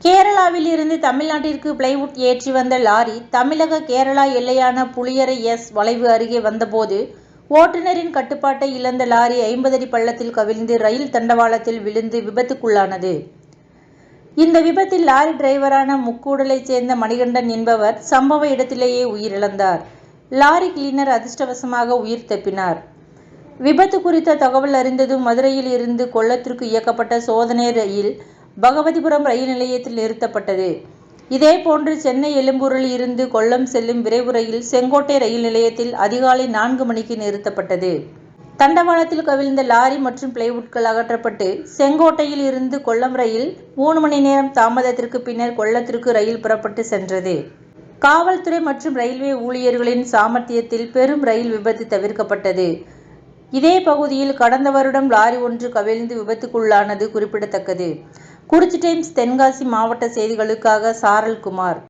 கேரளாவில் இருந்து தமிழ்நாட்டிற்கு பிளைவுட் ஏற்றி வந்த லாரி தமிழக கேரளா எல்லையான புளியரை எஸ் வளைவு அருகே வந்தபோது ஓட்டுநரின் கட்டுப்பாட்டை இழந்த லாரி ஐம்பது அடி பள்ளத்தில் கவிழ்ந்து ரயில் தண்டவாளத்தில் விழுந்து விபத்துக்குள்ளானது. இந்த விபத்தில் லாரி டிரைவரான முக்கூடலைச் சேர்ந்த மணிகண்டன் என்பவர் சம்பவ இடத்திலேயே உயிரிழந்தார். லாரி கிளீனர் அதிர்ஷ்டவசமாக உயிர் தப்பினார். விபத்து குறித்த தகவல் அறிந்ததும் மதுரையில் இருந்து கொல்லத்திற்கு இயக்கப்பட்ட சோதனை ரயில் பகவதிபுரம் ரயில் நிலையத்தில் நிறுத்தப்பட்டது. இதேபோன்று சென்னை எழும்பூரில் இருந்து கொல்லம் செல்லும் விரைவு ரயில் செங்கோட்டை ரயில் நிலையத்தில் அதிகாலை நான்கு மணிக்கு நிறுத்தப்பட்டது. தண்டவாளத்தில் கவிழ்ந்த லாரி மற்றும் பிளைவுட்கள் அகற்றப்பட்டு செங்கோட்டையில் இருந்து கொல்லம் ரயில் மூணு மணி நேரம் தாமதத்திற்கு பின்னர் கொல்லத்திற்கு ரயில் புறப்பட்டு சென்றது. காவல்துறை மற்றும் ரயில்வே ஊழியர்களின் சாமர்த்தியத்தில் பெரும் ரயில் விபத்து தவிர்க்கப்பட்டது. இதே பகுதியில் கடந்த வருடம் லாரி ஒன்று கவிழ்ந்து விபத்துக்குள்ளானது குறிப்பிடத்தக்கது. குறிச்சி டைம்ஸ் தென்காசி மாவட்ட செய்திகளுக்காக சாரல்குமார்